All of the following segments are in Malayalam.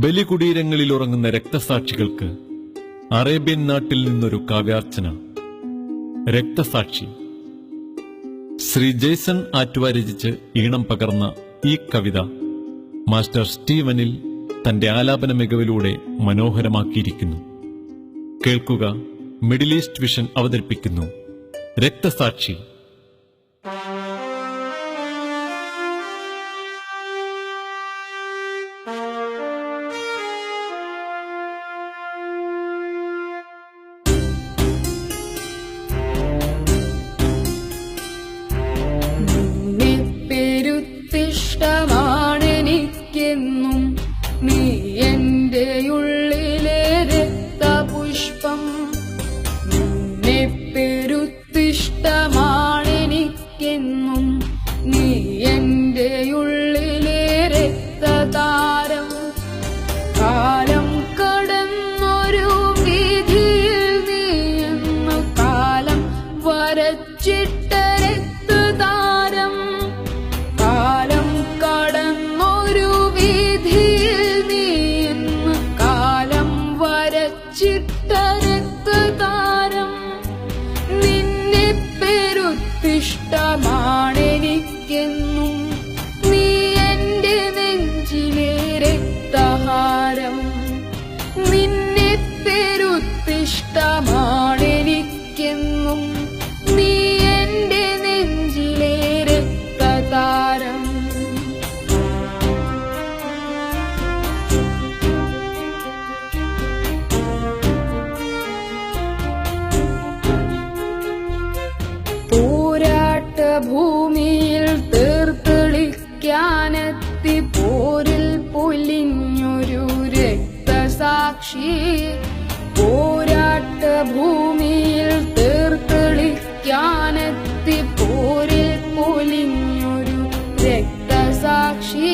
ബലികുടീരങ്ങളിൽ ഉറങ്ങുന്ന രക്തസാക്ഷികൾക്ക് അറേബ്യൻ നാട്ടിൽ നിന്നൊരു കാവ്യാർച്ചന. രക്തസാക്ഷി. ശ്രീ ജേസൺ ആറ്റുവ രചിച്ച് ഈണം പകർന്ന ഈ കവിത മാസ്റ്റർ സ്റ്റീവനിൽ തന്റെ ആലാപന മികവിലൂടെ മനോഹരമാക്കിയിരിക്കുന്നു. കേൾക്കുക മിഡിൽ ഈസ്റ്റ് വിഷൻ അവതരിപ്പിക്കുന്നു. രക്തസാക്ഷി. them. ഭൂമിയിൽ തീർത്തെളിക്കാനെത്തി പോരിൽ പൊലിഞ്ഞൊരു രക്തസാക്ഷി. പോരാട്ട ഭൂമിയിൽ തീർത്തെളിക്കാനെത്തി പോരിൽ പൊലിഞ്ഞൊരു രക്തസാക്ഷി.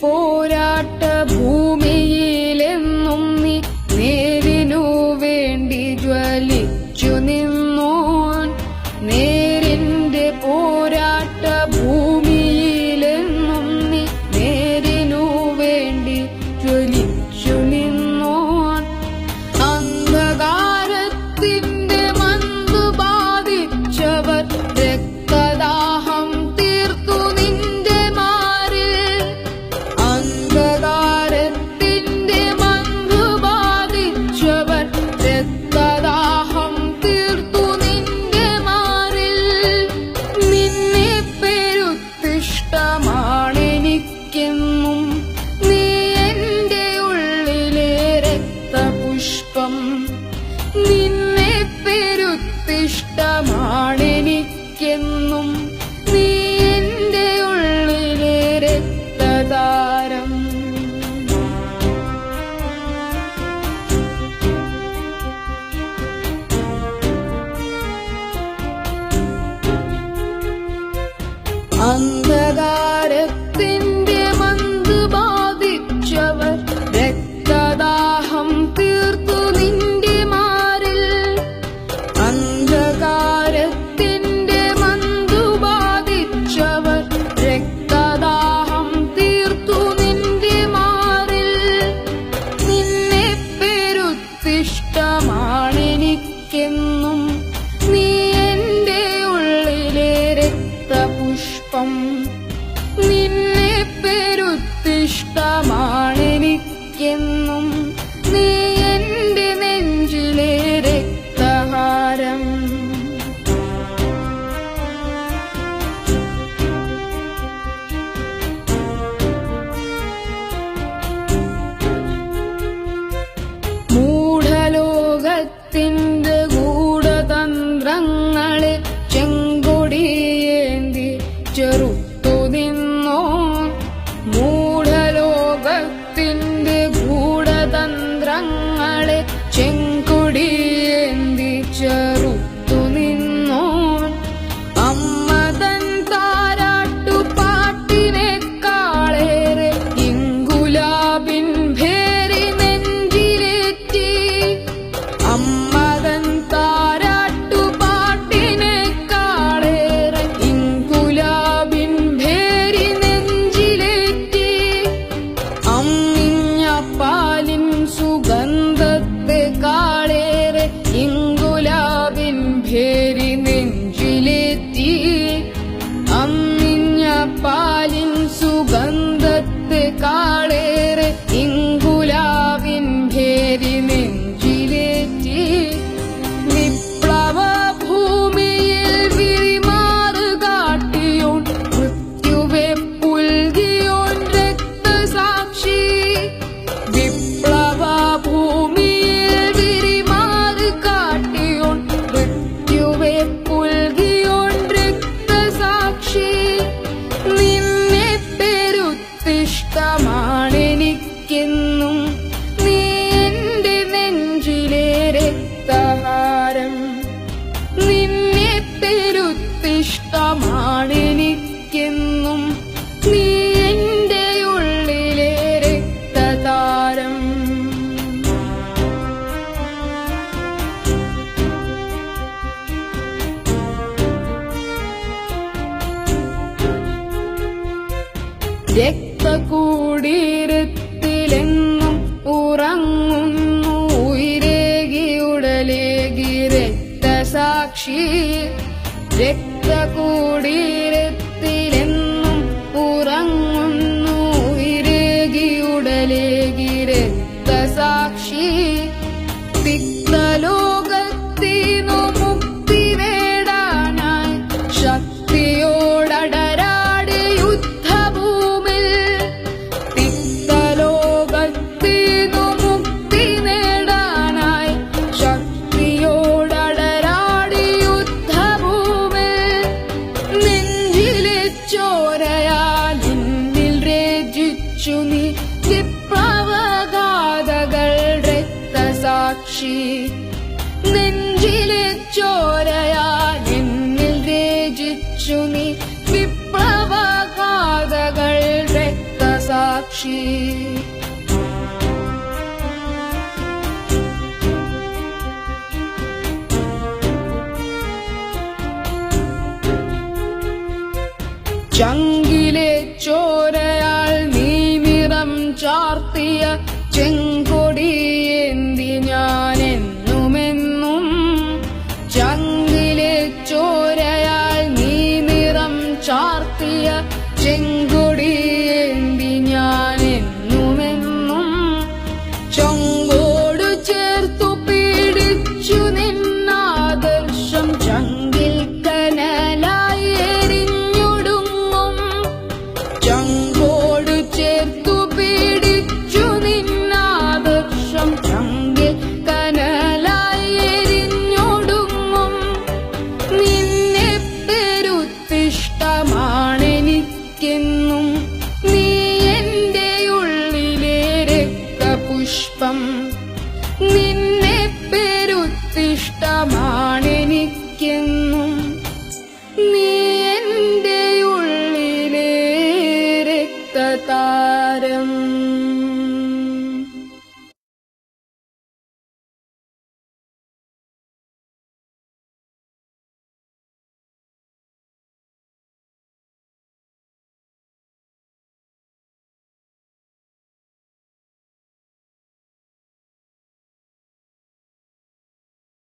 പോരാട്ട ഭൂമി fish साक्षी रिक्त രക്ഷിച്ചു നീ വിപ്ലവഗാഥകൾ രക്തസാക്ഷി നെഞ്ചിലെ ചോരയാ എന്നിൽ രചിച്ചു നീ വിപ്ലവഗാഥകൾ രക്തസാക്ഷി Jungle.